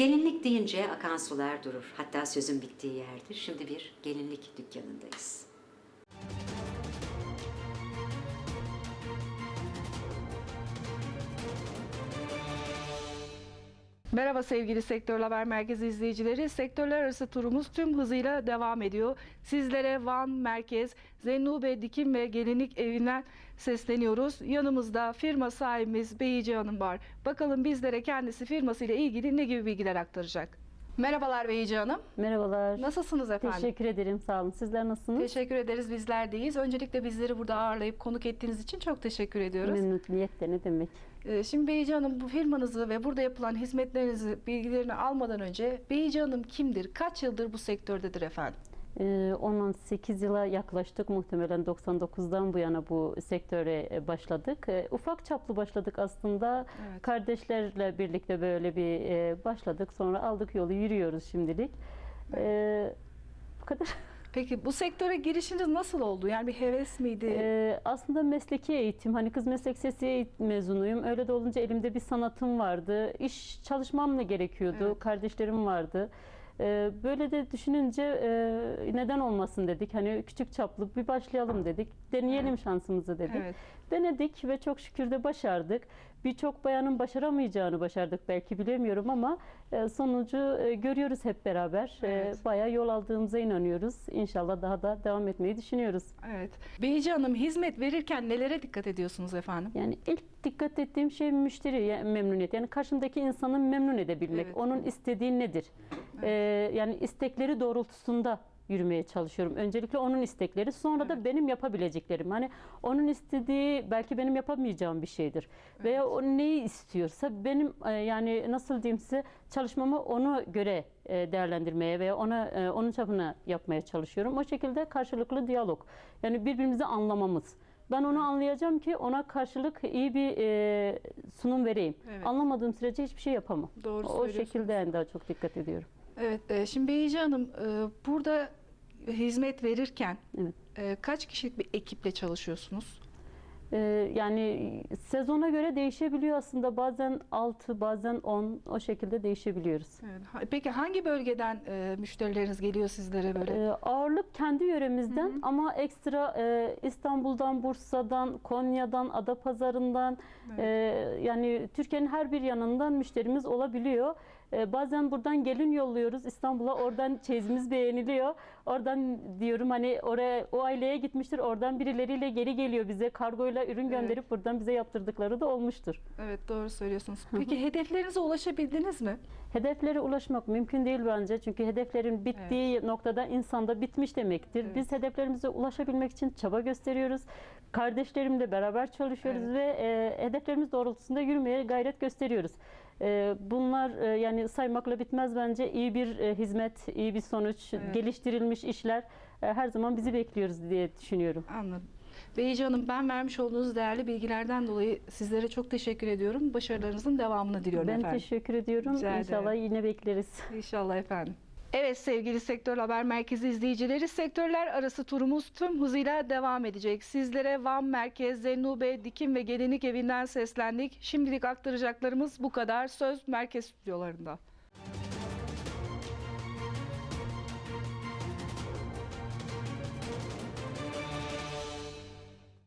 Gelinlik deyince akan sular durur. Hatta sözün bittiği yerdir. Şimdi bir gelinlik dükkanındayız. Merhaba sevgili Sektör Haber Merkezi izleyicileri. Sektörler arası turumuz tüm hızıyla devam ediyor. Sizlere Van Merkez, Zennube Dikim ve Gelinlik Evi'nden sesleniyoruz. Yanımızda firma sahibimiz Beyici Hanım var. Bakalım bizlere kendisi firmasıyla ilgili ne gibi bilgiler aktaracak. Merhabalar Beyici Hanım. Merhabalar. Nasılsınız efendim? Teşekkür ederim. Sağ olun. Sizler nasılsınız? Teşekkür ederiz bizler deyiz. Öncelikle bizleri burada ağırlayıp konuk ettiğiniz için çok teşekkür ediyoruz. Memnuniyetle ne demek? Ee, Şimdi Beyici Hanım bu firmanızı ve burada yapılan hizmetlerinizi, bilgilerini almadan önce Beyici Hanım kimdir? Kaç yıldır bu sektördedir efendim? Ee, 10-8 yıla yaklaştık. Muhtemelen 99'dan bu yana bu sektöre e, başladık. Ee, Ufak çaplı başladık aslında. Evet. Kardeşlerle birlikte böyle bir e, başladık. Sonra aldık yolu yürüyoruz şimdilik. Ee, bu kadar. Peki bu sektöre girişiniz nasıl oldu? Yani bir heves miydi? Ee, aslında mesleki eğitim, hani kız meslek sesi mezunuyum. Öyle de olunca elimde bir sanatım vardı. İş çalışmam da gerekiyordu. Evet. Kardeşlerim vardı. Ee, böyle de düşününce e, neden olmasın dedik. Hani küçük çaplı bir başlayalım dedik. Deneyelim şansımızı dedik. Evet. Denedik ve çok şükür de başardık. Birçok bayanın başaramayacağını başardık belki bilemiyorum ama e, sonucu e, görüyoruz hep beraber. E, Evet. Bayağı yol aldığımıza inanıyoruz. İnşallah daha da devam etmeyi düşünüyoruz. Evet. Beyici Hanım hizmet verirken nelere dikkat ediyorsunuz efendim? Yani ilk dikkat ettiğim şey müşteri memnuniyet. Yani karşımdaki insanı memnun edebilmek. Evet. Onun istediği nedir? Ee, yani istekleri doğrultusunda yürümeye çalışıyorum. Öncelikle onun istekleri, sonra da Evet. benim yapabileceklerim. Hani onun istediği belki benim yapamayacağım bir şeydir. Veya o neyi istiyorsa benim e, yani nasıl diyeyim size çalışmamı ona göre e, değerlendirmeye veya ona e, onun çapına yapmaya çalışıyorum. O şekilde karşılıklı diyalog. Yani birbirimizi anlamamız. Ben onu anlayacağım ki ona karşılık iyi bir e, sunum vereyim. Evet. Anlamadığım sürece hiçbir şey yapamam. Doğru o şekilde en daha çok dikkat ediyorum. Evet. e, Şimdi Beyici Hanım e, burada hizmet verirken Evet. e, kaç kişilik bir ekiple çalışıyorsunuz? Yani sezona göre değişebiliyor aslında. Bazen 6, bazen 10 o şekilde değişebiliyoruz. Evet. Peki hangi bölgeden müşterileriniz geliyor sizlere böyle? Ağırlık kendi yöremizden ama ekstra İstanbul'dan, Bursa'dan, Konya'dan, Adapazarı'ndan Evet. yani Türkiye'nin her bir yanından müşterimiz olabiliyor. E, bazen buradan gelin yolluyoruz İstanbul'a. Oradan çeyizimiz beğeniliyor. Oradan diyorum hani oraya o aileye gitmiştir. Oradan birileriyle geri geliyor bize kargoyla ürün Evet. gönderip buradan bize yaptırdıkları da olmuştur. Evet doğru söylüyorsunuz. Peki hedeflerinize ulaşabildiniz mi? Hedeflere ulaşmak mümkün değil bence. Çünkü hedeflerin bittiği noktada insanda bitmiş demektir. Evet. Biz hedeflerimize ulaşabilmek için çaba gösteriyoruz. Kardeşlerimle beraber çalışıyoruz Evet. ve e, hedeflerimiz doğrultusunda yürümeye gayret gösteriyoruz. E, bunlar e, yani saymakla bitmez bence. İyi bir e, hizmet, iyi bir sonuç, Evet. geliştirilmiş işler e, her zaman bizi bekliyoruz diye düşünüyorum. Anladım. Beyici Hanım ben vermiş olduğunuz değerli bilgilerden dolayı sizlere çok teşekkür ediyorum. Başarılarınızın devamını diliyorum ben efendim. teşekkür ediyorum. Rica İnşallah yine bekleriz. İnşallah efendim. Evet sevgili Sektör Haber Merkezi izleyicileri sektörler arası turumuz tüm hızıyla devam edecek. Sizlere Van Merkez, Zennube, Dikim ve Gelinlik Evi'nden seslendik. Şimdilik aktaracaklarımız bu kadar. Söz merkez stüdyolarında.